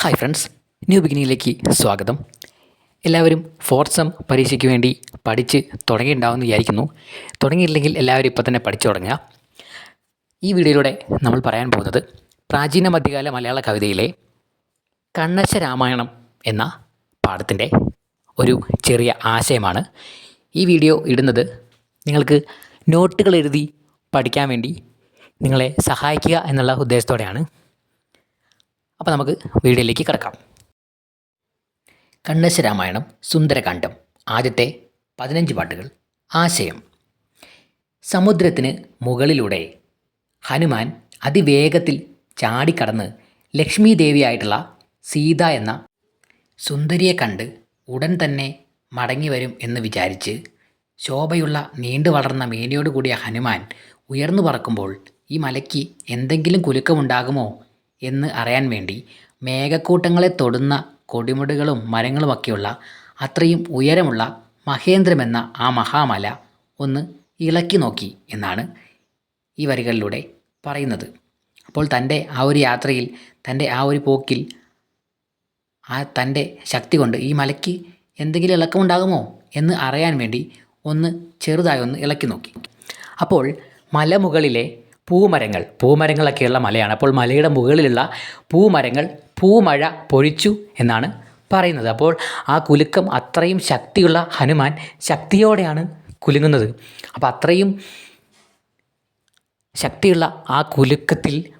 Hi friends new ബിഗിനിങ്ങിലേക്ക് സ്വാഗതം. എല്ലാവരും fourth പരീക്ഷയ്ക്ക് വേണ്ടി പഠിച്ച് തുടങ്ങിയിട്ടുണ്ടാവുമെന്ന് വിചാരിക്കുന്നു. തുടങ്ങിയില്ലെങ്കിൽ എല്ലാവരും ഇപ്പോൾ തന്നെ പഠിച്ചു തുടങ്ങുക. ഈ വീഡിയോയിലൂടെ നമ്മൾ പറയാൻ പോകുന്നത് പ്രാചീന മധ്യകാല മലയാള കവിതയിലെ കണ്ണശ രാമായണം എന്ന പാഠത്തിന്റെ ഒരു ചെറിയ ആശയമാണ്. ഈ വീഡിയോ ഇടുന്നത് നിങ്ങൾക്ക് നോട്ടുകൾ എഴുതി പഠിക്കാൻ വേണ്ടി നിങ്ങളെ സഹായിക്കുക എന്നുള്ള ഉദ്ദേശത്തോടെയാണ്. അപ്പോൾ നമുക്ക് വീഡിയോയിലേക്ക് കിടക്കാം. കണ്ണശ രാമായണം സുന്ദരകാന്ഡം ആദ്യത്തെ പതിനഞ്ച് പാട്ടുകൾ. ആശയം. സമുദ്രത്തിന് മുകളിലൂടെ ഹനുമാൻ അതിവേഗത്തിൽ ചാടിക്കടന്ന് ലക്ഷ്മി ദേവിയായിട്ടുള്ള സീത എന്ന സുന്ദരിയെ കണ്ട് ഉടൻ തന്നെ മടങ്ങി വരും എന്ന് വിചാരിച്ച് ശോഭയുള്ള നീണ്ടു വളർന്ന മേനിയോട് കൂടിയ ഹനുമാൻ ഉയർന്നു പറക്കുമ്പോൾ ഈ മലയ്ക്ക് എന്തെങ്കിലും കുലുക്കമുണ്ടാകുമോ എന്ന് അറിയാൻ വേണ്ടി മേഘക്കൂട്ടങ്ങളെ തൊടുന്ന കൊടിമുടികളും മരങ്ങളുമൊക്കെയുള്ള അത്രയും ഉയരമുള്ള മഹേന്ദ്രമെന്ന ആ മഹാമല ഒന്ന് ഇളക്കി നോക്കി എന്നാണ് ഈ വരികളിലൂടെ പറയുന്നത്. അപ്പോൾ തന്റെ ആ ഒരു യാത്രയിൽ തന്റെ ആ ഒരു പോക്കിൽ ആ തന്റെ ശക്തി കൊണ്ട് ഈ മലയ്ക്ക് എന്തെങ്കിലും ഇളക്കമുണ്ടാകുമോ എന്ന് അറിയാൻ വേണ്ടി ഒന്ന് ചെറുതായി ഒന്ന് ഇളക്കി നോക്കി. അപ്പോൾ മലമുകളിലെ പൂമരങ്ങൾ. പൂമരങ്ങളൊക്കെയുള്ള മലയാണ്. അപ്പോൾ മലയുടെ മുകളിലുള്ള പൂമരങ്ങൾ പൂമഴ പൊഴിച്ചു എന്നാണ് പറയുന്നത്. അപ്പോൾ ആ കുലുക്കം അത്രയും ശക്തിയുള്ള ഹനുമാൻ ശക്തിയോടെയാണ് കുലുങ്ങുന്നത്. അപ്പോൾ അത്രയും ശക്തിയുള്ള ആ കുലുക്കത്തിൽ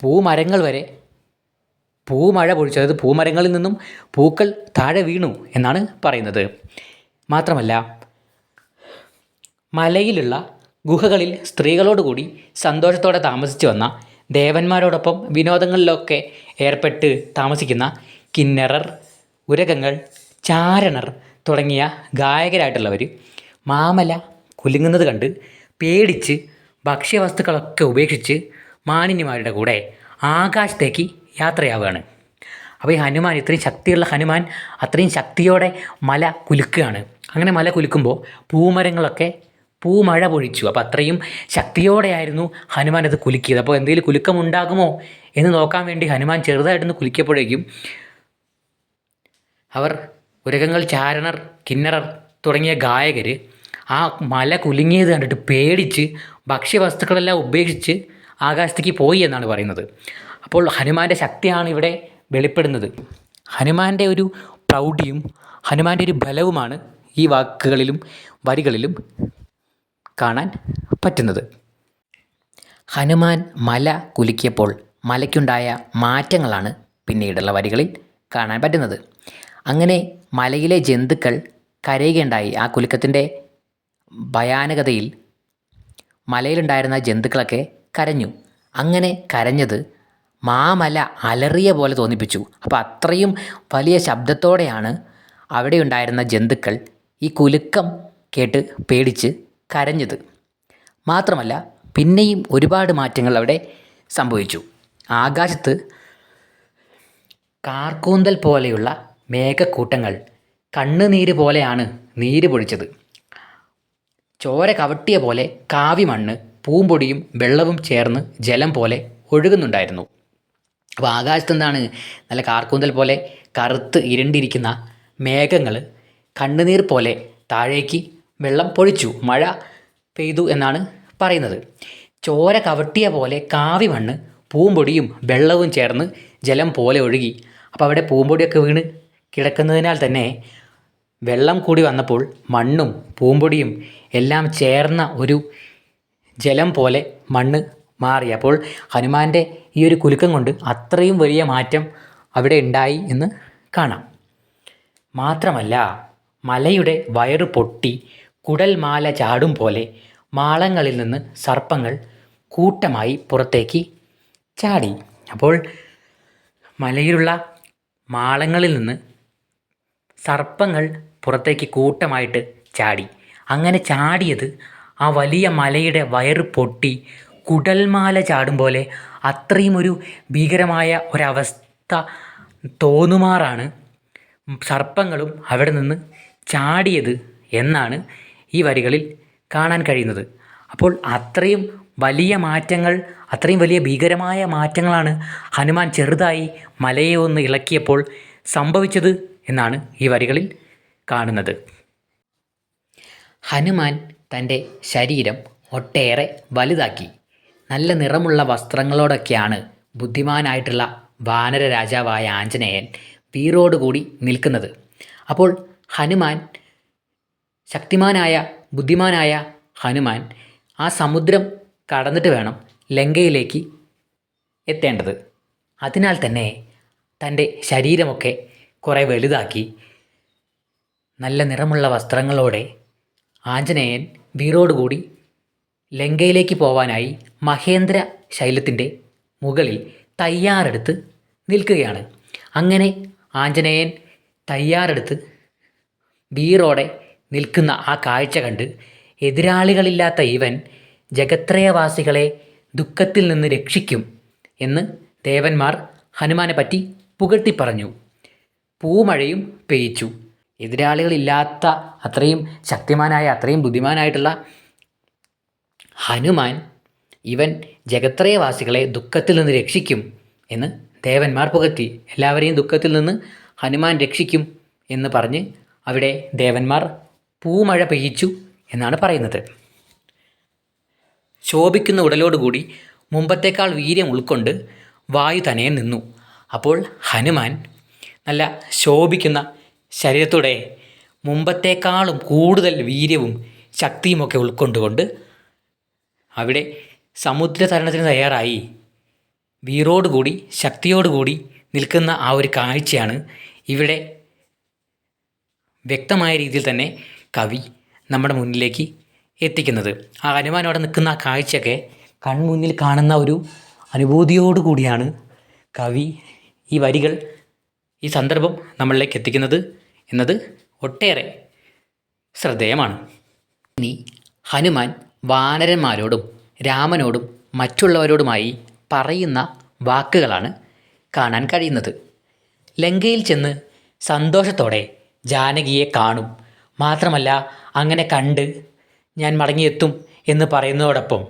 പൂമരങ്ങൾ വരെ പൂമഴ പൊഴിച്ചു. അതായത് പൂമരങ്ങളിൽ നിന്നും പൂക്കൾ താഴെ വീണു എന്നാണ് പറയുന്നത്. മാത്രമല്ല മലയിലുള്ള ഗുഹകളിൽ സ്ത്രീകളോടുകൂടി സന്തോഷത്തോടെ താമസിച്ചു വന്ന ദേവന്മാരോടൊപ്പം വിനോദങ്ങളിലൊക്കെ ഏർപ്പെട്ട് താമസിക്കുന്ന കിന്നറർ ഉരകങ്ങൾ ചാരണർ തുടങ്ങിയ ഗായകരായിട്ടുള്ളവർ മാമല കുലുങ്ങുന്നത് കണ്ട് പേടിച്ച് ഭക്ഷ്യവസ്തുക്കളൊക്കെ ഉപേക്ഷിച്ച് മാനിന്യമാരുടെ കൂടെ ആകാശത്തേക്ക് യാത്രയാവുകയാണ്. അപ്പോൾ ഈ ഹനുമാൻ ഇത്രയും ശക്തിയുള്ള ഹനുമാൻ അത്രയും ശക്തിയോടെ മല കുലുക്കുകയാണ്. അങ്ങനെ മല കുലുക്കുമ്പോൾ പൂമരങ്ങളൊക്കെ പൂമഴ പൊഴിച്ചു. അപ്പോൾ അത്രയും ശക്തിയോടെയായിരുന്നു ഹനുമാൻ അത് കുലുക്കിയത്. അപ്പോൾ എന്തെങ്കിലും കുലുക്കമുണ്ടാകുമോ എന്ന് നോക്കാൻ വേണ്ടി ഹനുമാൻ ചെറുതായിട്ടൊന്ന് കുലുക്കിയപ്പോഴേക്കും അവർ ഉരകങ്ങൾ ചാരണർ കിന്നറർ തുടങ്ങിയ ഗായകർ ആ മല കുലുങ്ങിയത് കണ്ടിട്ട് പേടിച്ച് ഭക്ഷ്യവസ്തുക്കളെല്ലാം ഉപേക്ഷിച്ച് ആകാശത്തേക്ക് പോയി എന്നാണ് പറയുന്നത്. അപ്പോൾ ഹനുമാന്റെ ശക്തിയാണ് ഇവിടെ വെളിപ്പെടുന്നത്. ഹനുമാന്റെ ഒരു പ്രൗഢിയും ഹനുമാന്റെ ഒരു ബലവുമാണ് ഈ വാക്കുകളിലും വരികളിലും കാണാൻ പറ്റുന്നത്. ഹനുമാൻ മല കുലുക്കിയപ്പോൾ മലയ്ക്കുണ്ടായ മാറ്റങ്ങളാണ് പിന്നീടുള്ള വരികളിൽ കാണാൻ പറ്റുന്നത്. അങ്ങനെ മലയിലെ ജന്തുക്കൾ കരയുകയുണ്ടായി. ആ കുലുക്കത്തിന്റെ ഭയാനകതയിൽ മലയിലുണ്ടായിരുന്ന ജന്തുക്കളൊക്കെ കരഞ്ഞു. അങ്ങനെ കരഞ്ഞത് മാമല അലറിയ പോലെ തോന്നിപ്പിച്ചു. അപ്പോൾ അത്രയും വലിയ ശബ്ദത്തോടെയാണ് അവിടെ ഉണ്ടായിരുന്ന ജന്തുക്കൾ ഈ കുലുക്കം കേട്ട് പേടിച്ച് കരഞ്ഞത്. മാത്രമല്ല പിന്നെയും ഒരുപാട് മാറ്റങ്ങൾ അവിടെ സംഭവിച്ചു. ആകാശത്ത് കാർക്കൂന്തൽ പോലെയുള്ള മേഘക്കൂട്ടങ്ങൾ കണ്ണുനീര് പോലെയാണ് നീര് പൊടിച്ചത് ചോര കവട്ടിയ പോലെ കാവി കാവിമണ്ണ് പൂമ്പൊടിയും വെള്ളവും ചേർന്ന് ജലം പോലെ ഒഴുകുന്നുണ്ടായിരുന്നു. അപ്പോൾ ആകാശത്ത് എന്താണ് നല്ല കാർക്കൂന്തൽ പോലെ കറുത്ത് ഇരണ്ടിരിക്കുന്ന മേഘങ്ങൾ കണ്ണുനീർ പോലെ താഴേക്ക് വെള്ളം പൊഴിച്ചു മഴ പെയ്തു എന്നാണ് പറയുന്നത്. ചോര കവട്ടിയ പോലെ കാവി മണ്ണ് പൂമ്പൊടിയും വെള്ളവും ചേർന്ന് ജലം പോലെ ഒഴുകി. അപ്പോൾ അവിടെ പൂമ്പൊടിയൊക്കെ വീണ് കിടക്കുന്നതിനാൽ തന്നെ വെള്ളം കൂടി വന്നപ്പോൾ മണ്ണും പൂമ്പൊടിയും എല്ലാം ചേർന്ന ഒരു ജലം പോലെ മണ്ണ് മാറി. അപ്പോൾ ഹനുമാന്റെ ഈ ഒരു കുലുക്കം കൊണ്ട് അത്രയും വലിയ മാറ്റം അവിടെ ഉണ്ടായി എന്ന് കാണാം. മാത്രമല്ല മലയുടെ വയറ് പൊട്ടി കുടൽമാല ചാടും പോലെ മാളങ്ങളിൽ നിന്ന് സർപ്പങ്ങൾ കൂട്ടമായി പുറത്തേക്ക് ചാടി. അപ്പോൾ മലയിലുള്ള മാളങ്ങളിൽ നിന്ന് സർപ്പങ്ങൾ പുറത്തേക്ക് കൂട്ടമായിട്ട് ചാടി. അങ്ങനെ ചാടിയത് ആ വലിയ മലയുടെ വയറ് പൊട്ടി കുടൽമാല ചാടും പോലെ അത്രയും ഒരു ഭീകരമായ ഒരവസ്ഥ തോന്നുമാറാണ് സർപ്പങ്ങളും അവിടെ നിന്ന് ചാടിയത് എന്നാണ് ഈ വരികളിൽ കാണാൻ കഴിയുന്നത്. അപ്പോൾ അത്രയും വലിയ മാറ്റങ്ങൾ അത്രയും വലിയ ഭീകരമായ മാറ്റങ്ങളാണ് ഹനുമാൻ ചെറുതായി മലയെ ഒന്ന് ഇളക്കിയപ്പോൾ സംഭവിച്ചത് എന്നാണ് ഈ വരികളിൽ കാണുന്നത്. ഹനുമാൻ തന്റെ ശരീരം ഒട്ടേറെ വലുതാക്കി. നല്ല നിറമുള്ള വസ്ത്രങ്ങളോടൊക്കെയാണ് ബുദ്ധിമാനായിട്ടുള്ള വാനര രാജാവായ ആഞ്ജനേയൻ വീറോടുകൂടി നിൽക്കുന്നത്. അപ്പോൾ ഹനുമാൻ ശക്തിമാനായ ബുദ്ധിമാനായ ഹനുമാൻ ആ സമുദ്രം കടന്നിട്ട് വേണം ലങ്കയിലേക്ക് എത്തേണ്ടത്. അതിനാൽ തന്നെ തന്റെ ശരീരമൊക്കെ കുറേ വലുതാക്കി നല്ല നിറമുള്ള വസ്ത്രങ്ങളോടെ ആഞ്ജനേയൻ വീറോടുകൂടി ലങ്കയിലേക്ക് പോവാനായി മഹേന്ദ്ര ശൈലത്തിന്റെ മുകളിൽ തയ്യാറെടുത്ത് നിൽക്കുകയാണ്. അങ്ങനെ ആഞ്ജനേയൻ തയ്യാറെടുത്ത് വീറോടെ നിൽക്കുന്ന ആ കാഴ്ച കണ്ട് എതിരാളികളില്ലാത്ത ഇവൻ ജഗത്രയവാസികളെ ദുഃഖത്തിൽ നിന്ന് രക്ഷിക്കും എന്ന് ദേവന്മാർ ഹനുമാനെ പറ്റി പുകഴ്ത്തി പറഞ്ഞു പൂമഴയും പെയ്ച്ചു എതിരാളികളില്ലാത്ത അത്രയും ശക്തിമാനായ അത്രയും ബുദ്ധിമാനായിട്ടുള്ള ഹനുമാൻ ഇവൻ ജഗത്രയവാസികളെ ദുഃഖത്തിൽ നിന്ന് രക്ഷിക്കും എന്ന് ദേവന്മാർ പുകഴ്ത്തി. എല്ലാവരെയും ദുഃഖത്തിൽ നിന്ന് ഹനുമാൻ രക്ഷിക്കും എന്ന് പറഞ്ഞ് അവിടെ ദേവന്മാർ പൂമഴ പെയ്യിച്ചു എന്നാണ് പറയുന്നത്. ശോഭിക്കുന്ന ഉടലോടുകൂടി മുമ്പത്തേക്കാൾ വീര്യം ഉൾക്കൊണ്ട് വായു തന്നെ നിന്നു. അപ്പോൾ ഹനുമാൻ നല്ല ശോഭിക്കുന്ന ശരീരത്തോടെ മുമ്പത്തേക്കാളും കൂടുതൽ വീര്യവും ശക്തിയുമൊക്കെ ഉൾക്കൊണ്ടുകൊണ്ട് അവിടെ സമുദ്രതരണത്തിന് തയ്യാറായി. വീറോടുകൂടി ശക്തിയോടുകൂടി നിൽക്കുന്ന ആ ഒരു കാഴ്ചയാണ് ഇവിടെ വ്യക്തമായ രീതിയിൽ തന്നെ കവി നമ്മുടെ മുന്നിലേക്ക് എത്തിക്കുന്നത്. ആ ഹനുമാൻ അവിടെ നിൽക്കുന്ന ആ കാഴ്ചയൊക്കെ കൺമുന്നിൽ കാണുന്ന ഒരു അനുഭൂതിയോടുകൂടിയാണ് കവി ഈ വരികൾ ഈ സന്ദർഭം നമ്മളിലേക്ക് എത്തിക്കുന്നത് എന്നത് ഒട്ടേറെ ശ്രദ്ധേയമാണ്. ഇനി ഹനുമാൻ വാനരന്മാരോടും രാമനോടും മറ്റുള്ളവരോടുമായി പറയുന്ന വാക്കുകളാണ് കാണാൻ കഴിയുന്നത്. ലങ്കയിൽ ചെന്ന് സന്തോഷത്തോടെ ജാനകിയെ കാണും. മാത്രമല്ല അങ്ങനെ കണ്ട് ഞാൻ മടങ്ങിയെത്തും എന്ന് പറയുന്നതോടൊപ്പം.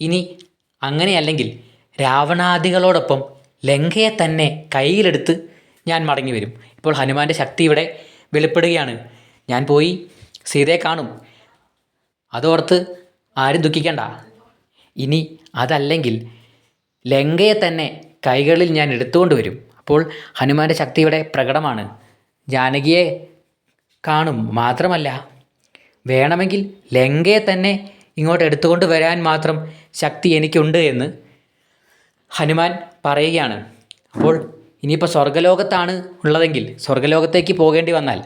ഇനി അങ്ങനെയല്ലെങ്കിൽ രാവണാദികളോടൊപ്പം ലങ്കയെ തന്നെ കയ്യിലെടുത്ത് ഞാൻ മടങ്ങി വരും. ഇപ്പോൾ ഹനുമാന്റെ ശക്തി ഇവിടെ വെളിപ്പെടുകയാണ്. ഞാൻ പോയി സീതയെ കാണും. അതോർത്ത് ആരും ദുഃഖിക്കണ്ട. ഇനി അതല്ലെങ്കിൽ ലങ്കയെ തന്നെ കൈകളിൽ ഞാൻ എടുത്തുകൊണ്ട് വരും. അപ്പോൾ ഹനുമാന്റെ ശക്തി ഇവിടെ പ്രകടമാണ്. ജാനകിയെ കാണും. മാത്രമല്ല വേണമെങ്കിൽ ലങ്കയെ തന്നെ ഇങ്ങോട്ട് എടുത്തുകൊണ്ട് വരാൻ മാത്രം ശക്തി എനിക്കുണ്ട് എന്ന് ഹനുമാൻ പറയുകയാണ്. അപ്പോൾ ഇനിയിപ്പോൾ സ്വർഗലോകത്താണ് ഉള്ളതെങ്കിൽ സ്വർഗലോകത്തേക്ക് പോകേണ്ടി വന്നാൽ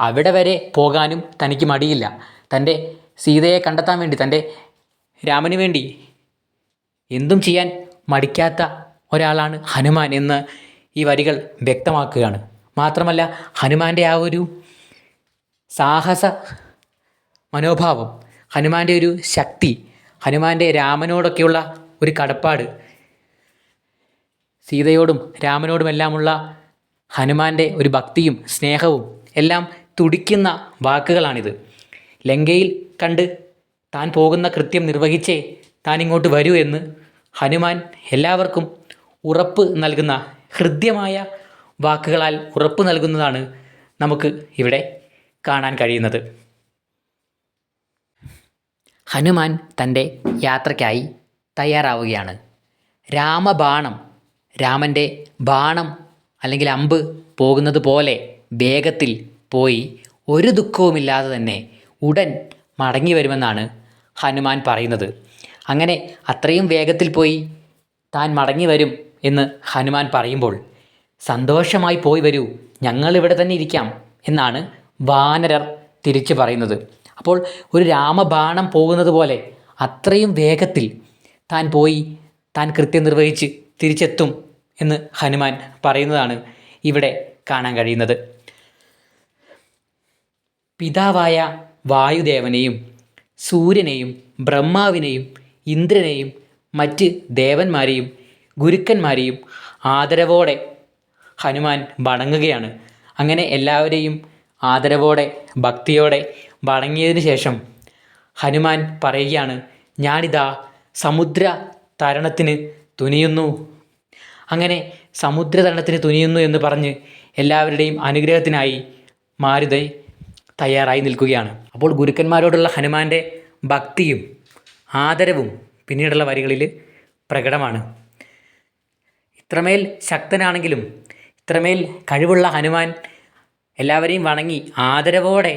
അവിടെ വരെ പോകാനും തനിക്ക് മടിയില്ല. തന്റെ സീതയെ കണ്ടെത്താൻ വേണ്ടി തന്റെ രാമന് വേണ്ടി എന്തും ചെയ്യാൻ മടിക്കാത്ത ഒരാളാണ് ഹനുമാൻ എന്ന് ഈ വരികൾ വ്യക്തമാക്കുകയാണ്. മാത്രമല്ല ഹനുമാന്റെ ആ ഒരു സാഹസ മനോഭാവം ഹനുമാന്റെ ഒരു ശക്തി ഹനുമാന്റെ രാമനോടൊക്കെയുള്ള ഒരു കടപ്പാട്. സീതയോടും രാമനോടുമെല്ലാമുള്ള ഹനുമാന്റെ ഒരു ഭക്തിയും സ്നേഹവും എല്ലാം തുടിക്കുന്ന വാക്കുകളാണിത്. ലങ്കയിൽ കണ്ട് താൻ പോകുന്ന കൃത്യം നിർവഹിച്ചേ താൻ ഇങ്ങോട്ട് വരൂ എന്ന് ഹനുമാൻ എല്ലാവർക്കും ഉറപ്പ് നൽകുന്ന ഹൃദ്യമായ വാക്കുകളാൽ ഉറപ്പ് നൽകുന്നതാണ് നമുക്ക് ഇവിടെ കാണാൻ കഴിയുന്നത്. ഹനുമാൻ തന്റെ യാത്രയ്ക്കായി തയ്യാറാവുകയാണ്. രാമബാണം രാമന്റെ ബാണം അല്ലെങ്കിൽ അമ്പ് പോകുന്നത് പോലെ വേഗത്തിൽ പോയി ഒരു ദുഃഖവുമില്ലാതെ തന്നെ ഉടൻ മടങ്ങി വരുമെന്നാണ് ഹനുമാൻ പറയുന്നത്. അങ്ങനെ അത്രയും വേഗത്തിൽ പോയി താൻ മടങ്ങി വരും എന്ന് ഹനുമാൻ പറയുമ്പോൾ സന്തോഷമായി പോയി വരൂ ഞങ്ങളിവിടെ തന്നെ ഇരിക്കാം എന്നാണ് വാനരർ തിരിച്ചു പറയുന്നത്. അപ്പോൾ ഒരു രാമബാണം പോകുന്നത് പോലെ അത്രയും വേഗത്തിൽ താൻ പോയി താൻ കൃത്യം നിർവഹിച്ച് തിരിച്ചെത്തും എന്ന് ഹനുമാൻ പറയുന്നതാണ് ഇവിടെ കാണാൻ കഴിയുന്നത്. പിതാവായ വായുദേവനെയും സൂര്യനെയും ബ്രഹ്മാവിനെയും ഇന്ദ്രനെയും മറ്റ് ദേവന്മാരെയും ഗുരുക്കന്മാരെയും ആദരവോടെ ഹനുമാൻ വണങ്ങുകയാണ്. അങ്ങനെ എല്ലാവരെയും ആദരവോടെ ഭക്തിയോടെ വണങ്ങിയതിനു ശേഷം ഹനുമാൻ പറയുകയാണ് ഞാനിതാ സമുദ്ര തരണത്തിന് തുനിയുന്നു. അങ്ങനെ സമുദ്ര തരണത്തിന് തുനിയുന്നു എന്ന് പറഞ്ഞ് എല്ലാവരുടെയും അനുഗ്രഹത്തിനായി മാരുതി തയ്യാറായി നിൽക്കുകയാണ്. അപ്പോൾ ഗുരുക്കന്മാരോടുള്ള ഹനുമാന്റെ ഭക്തിയും ആദരവും പിന്നീടുള്ള വരികളിൽ പ്രകടമാണ്. ഇത്രമേൽ ശക്തനാണെങ്കിലും ഇത്രമേൽ കഴിവുള്ള ഹനുമാൻ എല്ലാവരെയും വണങ്ങി ആദരവോടെ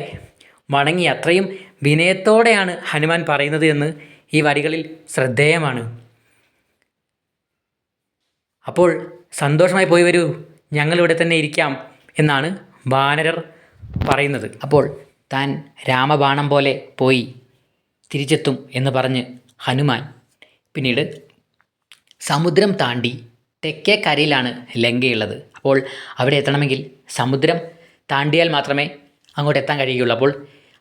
വണങ്ങി അത്രയും വിനയത്തോടെയാണ് ഹനുമാൻ പറയുന്നത് എന്ന് ഈ വരികളിൽ ശ്രദ്ധേയമാണ്. അപ്പോൾ സന്തോഷമായി പോയി വരൂ ഞങ്ങളിവിടെ തന്നെ ഇരിക്കാം എന്നാണ് വാനരർ പറയുന്നത്. അപ്പോൾ താൻ രാമബാണം പോലെ പോയി തിരിച്ചെത്തും എന്ന് പറഞ്ഞ് ഹനുമാൻ പിന്നീട് സമുദ്രം താണ്ടി തെക്കേ കരയിലാണ് ലങ്കയുള്ളത്. അപ്പോൾ അവിടെ എത്തണമെങ്കിൽ സമുദ്രം താണ്ടിയാൽ മാത്രമേ അങ്ങോട്ട് എത്താൻ കഴിയുകയുള്ളൂ. അപ്പോൾ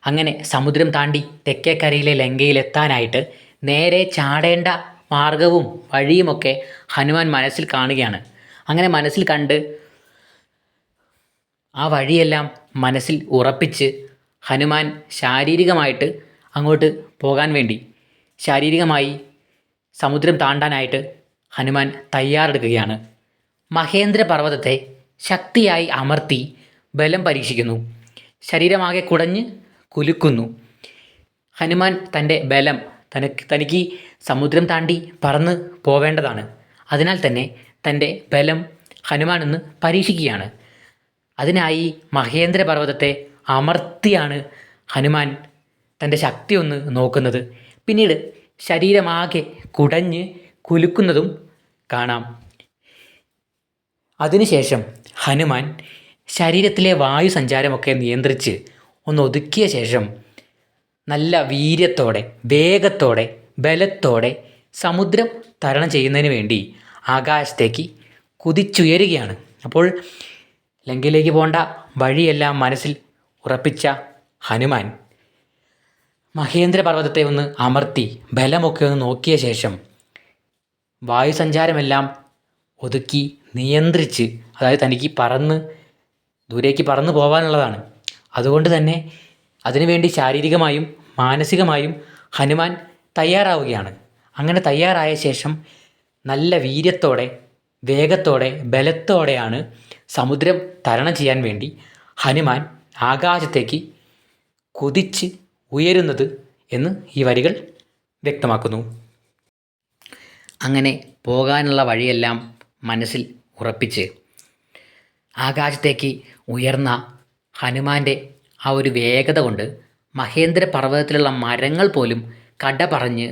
അങ്ങനെ സമുദ്രം താണ്ടി തെക്കേക്കരയിലെ ലങ്കയിലെത്താനായിട്ട് നേരെ ചാടേണ്ട മാർഗവും വഴിയുമൊക്കെ ഹനുമാൻ മനസ്സിൽ കാണുകയാണ്. അങ്ങനെ മനസ്സിൽ കണ്ട് ആ വഴിയെല്ലാം മനസ്സിൽ ഉറപ്പിച്ച് ഹനുമാൻ ശാരീരികമായിട്ട് അങ്ങോട്ട് പോകാൻ വേണ്ടി ശാരീരികമായി സമുദ്രം താണ്ടാനായിട്ട് ഹനുമാൻ തയ്യാറെടുക്കുകയാണ്. മഹേന്ദ്ര പർവതത്തെ ശക്തിയായി അമർത്തി ബലം പരീക്ഷിക്കുന്നു. ശരീരമാകെ കുടഞ്ഞ് കുലുക്കുന്നു. ഹനുമാൻ തന്റെ ബലം തനക്ക് തനിക്ക് സമുദ്രം താണ്ടി പറന്ന് പോവേണ്ടതാണ്. അതിനാൽ തന്നെ തന്റെ ബലം ഹനുമാൻ ഒന്ന് പരീക്ഷിക്കുകയാണ്. അതിനായി മഹേന്ദ്ര പർവതത്തെ അമർത്തിയാണ് ഹനുമാൻ തന്റെ ശക്തി ഒന്ന് നോക്കുന്നത്. പിന്നീട് ശരീരമാകെ കുടഞ്ഞ് കുലുക്കുന്നതും കാണാം. അതിനുശേഷം ഹനുമാൻ ശരീരത്തിലെ വായു സഞ്ചാരമൊക്കെ നിയന്ത്രിച്ച് ഒന്ന് ഒതുക്കിയ ശേഷം നല്ല വീര്യത്തോടെ വേഗത്തോടെ ബലത്തോടെ സമുദ്രം തരണം ചെയ്യുന്നതിന് വേണ്ടി ആകാശത്തേക്ക് കുതിച്ചുയരുകയാണ്. അപ്പോൾ ലങ്കയിലേക്ക് പോകേണ്ട വഴിയെല്ലാം മനസ്സിൽ ഉറപ്പിച്ച ഹനുമാൻ മഹേന്ദ്ര പർവതത്തെ ഒന്ന് അമർത്തി ബലമൊക്കെ ഒന്ന് നോക്കിയ ശേഷം വായുസഞ്ചാരമെല്ലാം ഒതുക്കി നിയന്ത്രിച്ച് അതായത് തനിക്ക് പറന്ന് ദൂരേക്ക് പറന്നു പോകാനുള്ളതാണ് അതുകൊണ്ട് തന്നെ അതിനുവേണ്ടി ശാരീരികമായും മാനസികമായും ഹനുമാൻ തയ്യാറാവുകയാണ്. അങ്ങനെ തയ്യാറായ ശേഷം നല്ല വീര്യത്തോടെ വേഗത്തോടെ ബലത്തോടെയാണ് സമുദ്രം തരണം ചെയ്യാൻ വേണ്ടി ഹനുമാൻ ആകാശത്തേക്ക് കുതിച്ച് ഉയരുന്നത് എന്ന് ഈ വരികൾ വ്യക്തമാക്കുന്നു. അങ്ങനെ പോകാനുള്ള വഴിയെല്ലാം മനസ്സിൽ ഉറപ്പിച്ച് ആകാശത്തേക്ക് ഉയർന്ന ഹനുമാന്റെ ആ ഒരു വേഗത കൊണ്ട് മഹേന്ദ്ര പർവതത്തിലുള്ള മരങ്ങൾ പോലും കട പറഞ്ഞ്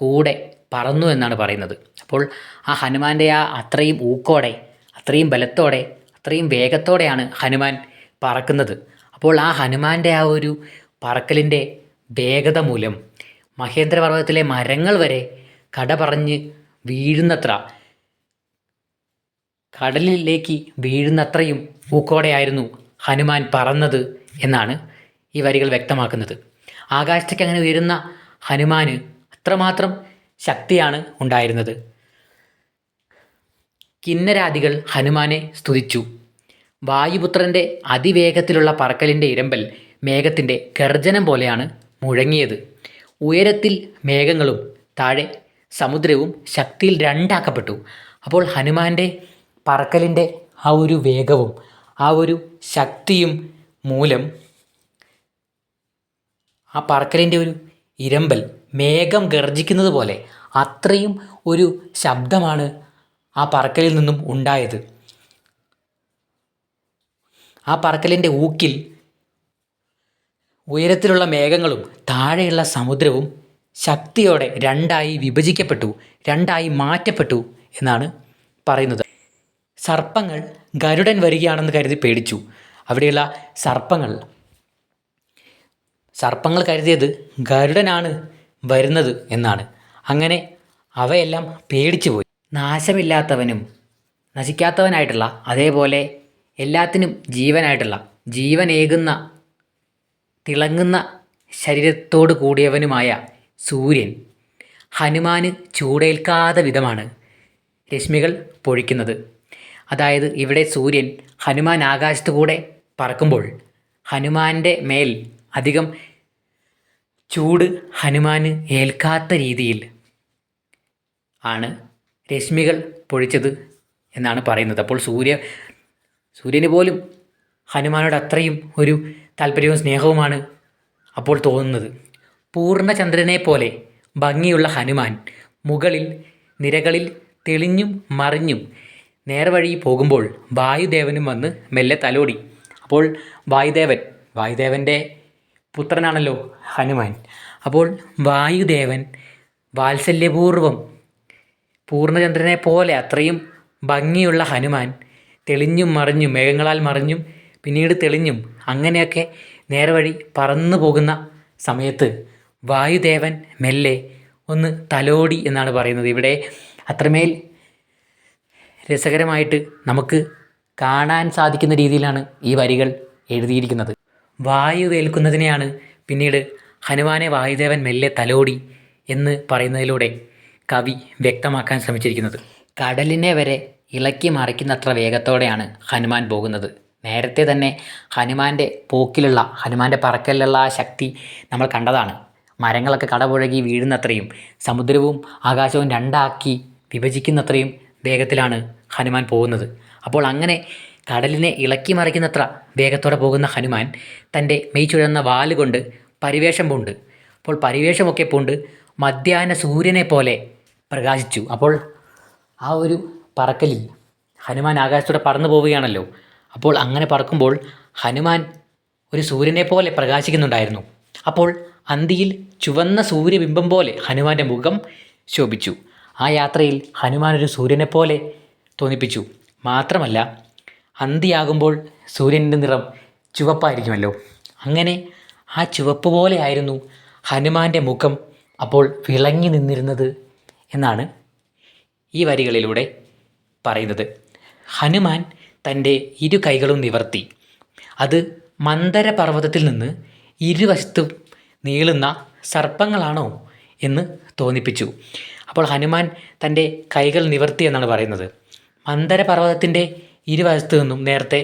കൂടെ പറന്നു എന്നാണ് പറയുന്നത്. അപ്പോൾ ആ ഹനുമാന്റെ ആ അത്രയും ഊക്കോടെ അത്രയും ബലത്തോടെ അത്രയും വേഗത്തോടെയാണ് ഹനുമാൻ പറക്കുന്നത്. അപ്പോൾ ആ ഹനുമാന്റെ ആ ഒരു പറക്കലിന്റെ വേഗത മൂലം മഹേന്ദ്ര പർവതത്തിലെ മരങ്ങൾ വരെ കട പറഞ്ഞ് വീഴുന്നത്ര കടലിലേക്ക് വീഴുന്നത്രയും ഊക്കോടെയായിരുന്നു ഹനുമാൻ പറന്നത് എന്നാണ് ഈ വരികൾ വ്യക്തമാക്കുന്നത്. ആകാശത്തേക്ക് അങ്ങനെ ഉയരുന്ന ഹനുമാന് അത്രമാത്രം ശക്തിയാണ് ഉണ്ടായിരുന്നത്. കിന്നരാദികൾ ഹനുമാനെ സ്തുതിച്ചു. വായുപുത്രന്റെ അതിവേഗത്തിലുള്ള പറക്കലിന്റെ ഇരമ്പൽ മേഘത്തിന്റെ ഗർജനം പോലെയാണ് മുഴങ്ങിയത്. ഉയരത്തിൽ മേഘങ്ങളും താഴെ സമുദ്രവും ശക്തിയിൽ രണ്ടാക്കപ്പെട്ടു. അപ്പോൾ ഹനുമാന്റെ പറക്കലിന്റെ ആ ഒരു വേഗവും ആ ഒരു ശക്തിയും മൂലം ആ പറക്കലിന്റെ ഒരു ഇരമ്പൽ മേഘം ഗർജിക്കുന്നത് പോലെ അത്രയും ഒരു ശബ്ദമാണ് ആ പറക്കലിൽ നിന്നും ഉണ്ടായത്. ആ പറക്കലിന്റെ ഊക്കിൽ ഉയരത്തിലുള്ള മേഘങ്ങളും താഴെയുള്ള സമുദ്രവും ശക്തിയോടെ രണ്ടായി വിഭജിക്കപ്പെട്ടു രണ്ടായി മാറ്റപ്പെട്ടു എന്നാണ് പറയുന്നത്. സർപ്പങ്ങൾ ഗരുഡൻ വരികയാണെന്ന് കരുതി പേടിച്ചു. അവിടെയുള്ള സർപ്പങ്ങൾ. സർപ്പങ്ങൾ കരുതിയത് ഗരുഡനാണ് വരുന്നത് എന്നാണ്. അങ്ങനെ അവയെല്ലാം പേടിച്ചു പോയി. നാശമില്ലാത്തവനും നശിക്കാത്തവനായിട്ടുള്ള അതേപോലെ എല്ലാത്തിനും ജീവനായിട്ടുള്ള ജീവനേകുന്ന തിളങ്ങുന്ന ശരീരത്തോട് കൂടിയവനുമായ സൂര്യൻ ഹനുമാന് ചൂടേൽക്കാത്ത വിധമാണ് രശ്മികൾ പൊഴിക്കുന്നത്. അതായത് ഇവിടെ സൂര്യൻ ഹനുമാൻ ആകാശത്തു കൂടെ പറക്കുമ്പോൾ ഹനുമാന്റെ മേൽ അധികം ചൂട് ഹനുമാന് ഏൽക്കാത്ത രീതിയിൽ ആണ് രശ്മികൾ പൊഴിച്ചത് എന്നാണ് പറയുന്നത്. അപ്പോൾ സൂര്യ സൂര്യന് പോലും ഹനുമാനോട് അത്രയും ഒരു താല്പര്യവും സ്നേഹവുമാണ് അപ്പോൾ തോന്നുന്നത്. പൂർണചന്ദ്രനെ പോലെ ഭംഗിയുള്ള ഹനുമാൻ മുകളിൽ നിരകളിൽ തെളിഞ്ഞും മറിഞ്ഞും നേർവഴി പോകുമ്പോൾ വായുദേവനും വന്ന് മെല്ലെ തലോടി. അപ്പോൾ വായുദേവൻ വായുദേവന്റെ പുത്രനാണല്ലോ ഹനുമാൻ. അപ്പോൾ വായുദേവൻ വാത്സല്യപൂർവം പൂർണചന്ദ്രനെ പോലെ അത്രയും ഭംഗിയുള്ള ഹനുമാൻ തെളിഞ്ഞും മറിഞ്ഞും മേഘങ്ങളാൽ മറിഞ്ഞും പിന്നീട് തെളിഞ്ഞും അങ്ങനെയൊക്കെ നേരെ വഴി പറന്നു പോകുന്ന സമയത്ത് വായുദേവൻ മെല്ലെ ഒന്ന് തലോടി എന്നാണ് പറയുന്നത്. ഇവിടെ അത്രമേൽ രസകരമായിട്ട് നമുക്ക് കാണാൻ സാധിക്കുന്ന രീതിയിലാണ് ഈ വരികൾ എഴുതിയിരിക്കുന്നത്. വായു വേൽക്കുന്നതിനെയാണ് പിന്നീട് ഹനുമാനെ വായുദേവൻ മെല്ലെ തലോടി എന്ന് പറയുന്നതിലൂടെ കവി വ്യക്തമാക്കാൻ ശ്രമിച്ചിരിക്കുന്നത്. കടലിനെ വരെ ഇളക്കി മറിക്കുന്നത്ര വേഗത്തോടെയാണ് ഹനുമാൻ പോകുന്നത്. നേരത്തെ തന്നെ ഹനുമാന്റെ പോക്കിലുള്ള ഹനുമാന്റെ പറക്കലിലുള്ള ആ ശക്തി നമ്മൾ കണ്ടതാണ്. മരങ്ങളൊക്കെ കടപുഴകി വീഴുന്നത്രയും സമുദ്രവും ആകാശവും രണ്ടാക്കി വിഭജിക്കുന്നത്രയും വേഗത്തിലാണ് ഹനുമാൻ പോകുന്നത്. അപ്പോൾ അങ്ങനെ കടലിനെ ഇളക്കി മറിക്കുന്നത്ര വേഗത്തോടെ പോകുന്ന ഹനുമാൻ തന്റെ മെയ് ചുഴന്ന വാലുകൊണ്ട് പരിവേഷം പൂണ്ട്. അപ്പോൾ പരിവേഷമൊക്കെ പൂണ്ട് മധ്യാഹ്ന സൂര്യനെ പോലെ പ്രകാശിച്ചു. അപ്പോൾ ആ ഒരു പറക്കലിൽ ഹനുമാൻ ആകാശത്തൂടെ പറന്നു പോവുകയാണല്ലോ. അപ്പോൾ അങ്ങനെ പറക്കുമ്പോൾ ഹനുമാൻ ഒരു സൂര്യനെ പോലെ പ്രകാശിക്കുന്നുണ്ടായിരുന്നു. അപ്പോൾ അന്തിയിൽ ചുവന്ന സൂര്യബിംബം പോലെ ഹനുമാന്റെ മുഖം ശോഭിച്ചു. ആ യാത്രയിൽ ഹനുമാൻ ഒരു സൂര്യനെ പോലെ തോന്നിപ്പിച്ചു. മാത്രമല്ല അന്തിയാകുമ്പോൾ സൂര്യന്റെ നിറം ചുവപ്പായിരിക്കുമല്ലോ. അങ്ങനെ ആ ചുവപ്പ് പോലെ ആയിരുന്നു ഹനുമാന്റെ മുഖം അപ്പോൾ വിളങ്ങി നിന്നിരുന്നത് എന്നാണ് ഈ വരികളിലൂടെ പറയുന്നത്. ഹനുമാൻ തന്റെ ഇരു കൈകളും നിവർത്തി. അത് മന്ദര പർവതത്തിൽ നിന്ന് ഇരുവശത്തും നീളുന്ന സർപ്പങ്ങളാണോ എന്ന് തോന്നിപ്പിച്ചു. അപ്പോൾ ഹനുമാൻ തന്റെ കൈകൾ നിവർത്തി എന്നാണ് പറയുന്നത്. മന്ദര പർവതത്തിന്റെ ഇരുവശത്തു നിന്നും നേരത്തെ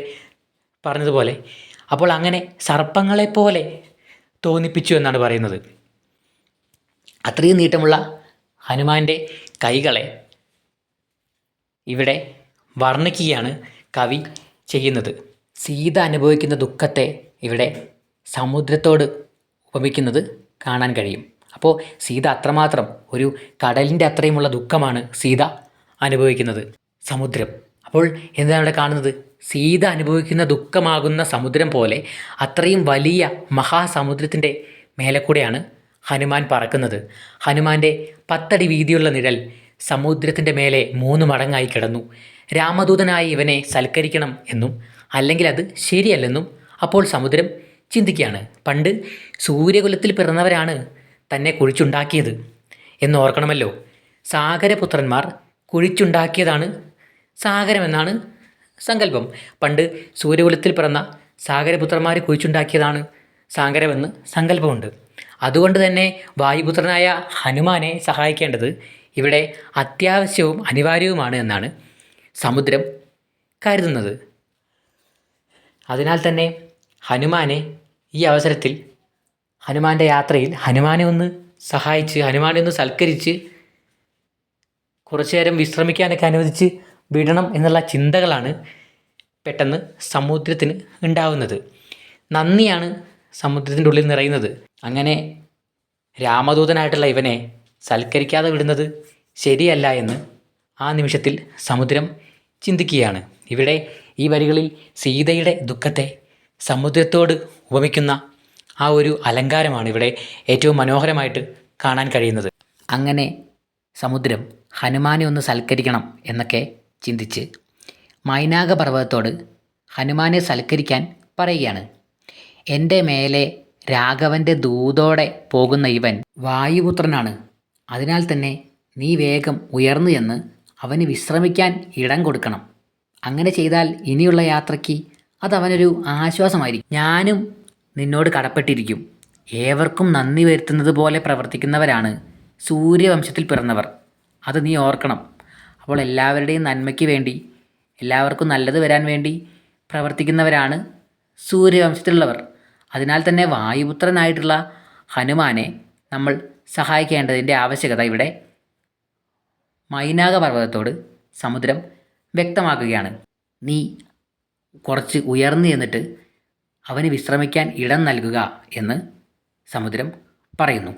പറഞ്ഞതുപോലെ അപ്പോൾ അങ്ങനെ സർപ്പങ്ങളെപ്പോലെ തോന്നിപ്പിച്ചു എന്നാണ് പറയുന്നത്. അത്രയും നീട്ടമുള്ള ഹനുമാന്റെ കൈകളെ ഇവിടെ വർണിക്കുകയാണ് കവി ചെയ്യുന്നത്. സീത അനുഭവിക്കുന്ന ദുഃഖത്തെ ഇവിടെ സമുദ്രത്തോട് ഉപമിക്കുന്നത് കാണാൻ കഴിയും. അപ്പോൾ സീത അത്രമാത്രം ഒരു കടലിന്റെ അത്രയുമുള്ള ദുഃഖമാണ് സീത അനുഭവിക്കുന്നത്. സമുദ്രം. അപ്പോൾ എന്താണ് അവിടെ കാണുന്നത്? സീത അനുഭവിക്കുന്ന ദുഃഖമാകുന്ന സമുദ്രം പോലെ അത്രയും വലിയ മഹാസമുദ്രത്തിന്റെ മേലെ കൂടെയാണ് ഹനുമാൻ പറക്കുന്നത്. ഹനുമാന്റെ പത്തടി വീതിയുള്ള നിഴൽ സമുദ്രത്തിന്റെ മേലെ മൂന്ന് മടങ്ങായി കിടന്നു. രാമദൂതനായി ഇവനെ സൽക്കരിക്കണം എന്നും അല്ലെങ്കിൽ അത് ശരിയല്ലെന്നും അപ്പോൾ സമുദ്രം ചിന്തിക്കുകയാണ്. പണ്ട് സൂര്യകുലത്തിൽ പിറന്നവരാണ് തന്നെ കുഴിച്ചുണ്ടാക്കിയത്. എന്ന് ഓർക്കണമല്ലോ. സാഗരപുത്രന്മാർ കുഴിച്ചുണ്ടാക്കിയതാണ് സാഗരമെന്നാണ് സങ്കല്പം. പണ്ട് സൂര്യകുലത്തിൽ പിറന്ന സാഗരപുത്രന്മാർ കുഴിച്ചുണ്ടാക്കിയതാണ് സാഗരമെന്ന് സങ്കല്പമുണ്ട്. അതുകൊണ്ട് തന്നെ വായുപുത്രനായ ഹനുമാനെ സഹായിക്കേണ്ടത് ഇവിടെ അത്യാവശ്യവും അനിവാര്യവുമാണ് എന്നാണ് സമുദ്രം കരുതുന്നത്. അതിനാൽ തന്നെ ഹനുമാനെ ഈ അവസരത്തിൽ ഹനുമാന്റെ യാത്രയിൽ ഹനുമാനെ ഒന്ന് സഹായിച്ച് ഹനുമാനെ ഒന്ന് സൽക്കരിച്ച് കുറച്ചു നേരം വിശ്രമിക്കാനൊക്കെ അനുവദിച്ച് വിടണം എന്നുള്ള ചിന്തകളാണ് പെട്ടെന്ന് സമുദ്രത്തിന് ഉണ്ടാവുന്നത്. നന്ദിയാണ് സമുദ്രത്തിന്റെ ഉള്ളിൽ നിറയുന്നത്. അങ്ങനെ രാമദൂതനായിട്ടുള്ള ഇവനെ സൽക്കരിക്കാതെ വിടുന്നത് ശരിയല്ല എന്ന് ആ നിമിഷത്തിൽ സമുദ്രം ചിന്തിക്കുകയാണ്. ഇവിടെ ഈ വരികളിൽ സീതയുടെ ദുഃഖത്തെ സമുദ്രത്തോട് ഉപമിക്കുന്ന ആ ഒരു അലങ്കാരമാണ് ഇവിടെ ഏറ്റവും മനോഹരമായിട്ട് കാണാൻ കഴിയുന്നത്. അങ്ങനെ സമുദ്രം ഹനുമാനെ ഒന്ന് സൽക്കരിക്കണം എന്നൊക്കെ ചിന്തിച്ച് മൈനാക പർവതത്തോട് ഹനുമാനെ സൽക്കരിക്കാൻ പറയുകയാണ്. എന്റെ മേലെ രാഘവന്റെ ദൂതോടെ പോകുന്ന ഇവൻ വായുപുത്രനാണ്. അതിനാൽ തന്നെ നീ വേഗം ഉയർന്നു ചെന്ന് അവന് വിശ്രമിക്കാൻ ഇടം കൊടുക്കണം. അങ്ങനെ ചെയ്താൽ ഇനിയുള്ള യാത്രയ്ക്ക് അത് അവനൊരു ആശ്വാസമായിരിക്കും. ഞാനും നിന്നോട് കടപ്പെട്ടിരിക്കും. ഏവർക്കും നന്ദി വരുത്തുന്നത് പോലെ പ്രവർത്തിക്കുന്നവരാണ് സൂര്യവംശത്തിൽ പിറന്നവർ. അത് നീ ഓർക്കണം. അപ്പോൾ എല്ലാവരുടെയും നന്മയ്ക്ക് വേണ്ടി എല്ലാവർക്കും നല്ലത് വരാൻ വേണ്ടി പ്രവർത്തിക്കുന്നവരാണ് സൂര്യവംശത്തിലുള്ളവർ. അതിനാൽ തന്നെ വായുപുത്രനായിട്ടുള്ള ഹനുമാനെ നമ്മൾ സഹായിക്കേണ്ടതിന്റെ ആവശ്യകത ഇവിടെ മൈനാക പർവതത്തോട് സമുദ്രം വ്യക്തമാക്കുകയാണ്. നീ കുറച്ച് ഉയർന്നു ചെന്നിട്ട് അവന് വിശ്രമിക്കാൻ ഇടം നൽകുക എന്ന് സമുദ്രം പറയുന്നു.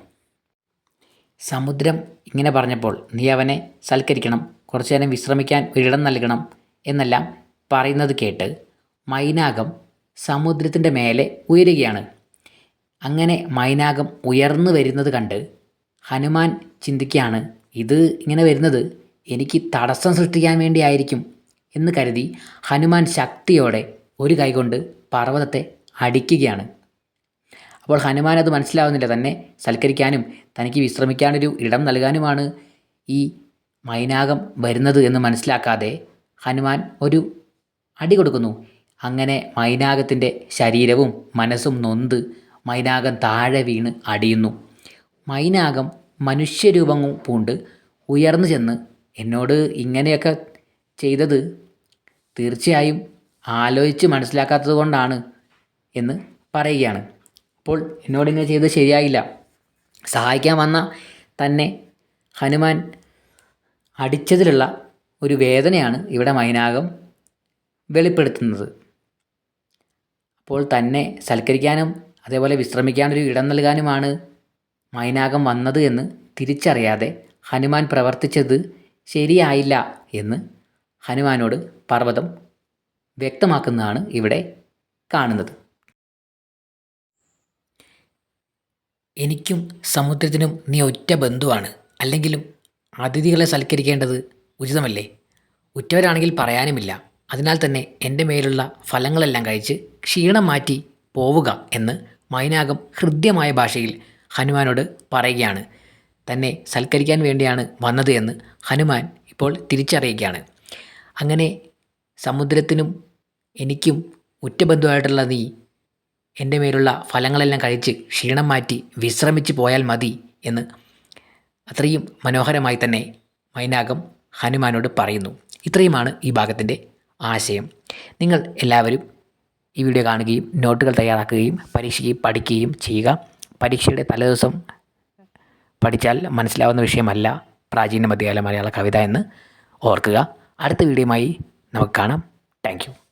സമുദ്രം ഇങ്ങനെ പറഞ്ഞപ്പോൾ നീ അവനെ സൽക്കരിക്കണം കുറച്ചു നേരം വിശ്രമിക്കാൻ ഒരിടം നൽകണം എന്നെല്ലാം പറയുന്നത് കേട്ട് മൈനാകം സമുദ്രത്തിന്റെ മേലെ ഉയരുകയാണ്. അങ്ങനെ മൈനാകം ഉയർന്നു വരുന്നത് കണ്ട് ഹനുമാൻ ചിന്തിക്കുകയാണ് ഇത് ഇങ്ങനെ വരുന്നത് എനിക്ക് തടസ്സം സൃഷ്ടിക്കാൻ വേണ്ടിയായിരിക്കും എന്ന് കരുതി ഹനുമാൻ ശക്തിയോടെ ഒരു കൈകൊണ്ട് പർവതത്തെ അടിക്കുകയാണ്. അപ്പോൾ ഹനുമാൻ അത് മനസ്സിലാവുന്നില്ല. തന്നെ സൽക്കരിക്കാനും തനിക്ക് വിശ്രമിക്കാനൊരു ഇടം നൽകാനുമാണ് ഈ മൈനാകം വരുന്നത് എന്ന് മനസ്സിലാക്കാതെ ഹനുമാൻ ഒരു അടി കൊടുക്കുന്നു. അങ്ങനെ മൈനാകത്തിന്റെ ശരീരവും മനസ്സും നൊന്ത് മൈനാകം താഴെ വീണ് അടിയുന്നു. മൈനാകം മനുഷ്യരൂപം പൂണ്ട് ഉയർന്നു ചെന്ന് എന്നോട് ഇങ്ങനെയൊക്കെ ചെയ്തത് തീർച്ചയായും ആലോചിച്ച് മനസ്സിലാക്കാത്തത് കൊണ്ടാണ് എന്ന് പറയുകയാണ്. അപ്പോൾ എന്നോട് ഇങ്ങനെ ചെയ്തത് ശരിയായില്ല. സഹായിക്കാൻ വന്ന തന്നെ ഹനുമാൻ അടിച്ചതിലുള്ള ഒരു വേദനയാണ് ഇവിടെ മൈനാകം വെളിപ്പെടുത്തുന്നത്. അപ്പോൾ തന്നെ സൽക്കരിക്കാനും അതേപോലെ വിശ്രമിക്കാനൊരു ഇടം നൽകാനുമാണ് മൈനാകം വന്നത് എന്ന് തിരിച്ചറിയാതെ ഹനുമാൻ പ്രവർത്തിച്ചത് ശരിയായില്ല എന്ന് ഹനുമാനോട് പർവതം വ്യക്തമാക്കുന്നതാണ് ഇവിടെ കാണുന്നത്. എനിക്കും സമുദ്രത്തിനും നീ ഒറ്റ ബന്ധുവാണ്. അല്ലെങ്കിലും അതിഥികളെ സൽക്കരിക്കേണ്ടത് ഉചിതമല്ലേ? ഉറ്റവരാണെങ്കിൽ പറയാനുമില്ല. അതിനാൽ തന്നെ എന്റെ മേലുള്ള ഫലങ്ങളെല്ലാം കഴിച്ച് ക്ഷീണം മാറ്റി പോവുക എന്ന് മൈനാകം ഹൃദ്യമായ ഭാഷയിൽ ഹനുമാനോട് പറയുകയാണ്. തന്നെ സൽക്കരിക്കാൻ വേണ്ടിയാണ് വന്നത് എന്ന് ഹനുമാൻ ഇപ്പോൾ തിരിച്ചറിയുകയാണ്. അങ്ങനെ സമുദ്രത്തിനും എനിക്കും ഉറ്റബന്ധുവായിട്ടുള്ള നീ എന്റെ മേലുള്ള ഫലങ്ങളെല്ലാം കഴിച്ച് ക്ഷീണം മാറ്റി വിശ്രമിച്ച് പോയാൽ മതി എന്ന് അത്രയും മനോഹരമായി തന്നെ മൈനാകം ഹനുമാനോട് പറയുന്നു. ഇത്രയുമാണ് ഈ ഭാഗത്തിന്റെ ആശയം. നിങ്ങൾ എല്ലാവരും ഈ വീഡിയോ കാണുകയും നോട്ടുകൾ തയ്യാറാക്കുകയും പരീക്ഷയ്ക്ക് പഠിക്കുകയും ചെയ്യുക. പരീക്ഷയുടെ തലേദിവസം പഠിച്ചാൽ മനസ്സിലാവുന്ന വിഷയമല്ല പ്രാചീന മധ്യകാല മലയാള കവിത എന്ന് ഓർക്കുക. അടുത്ത വീഡിയോയുമായി നമുക്ക് കാണാം. താങ്ക്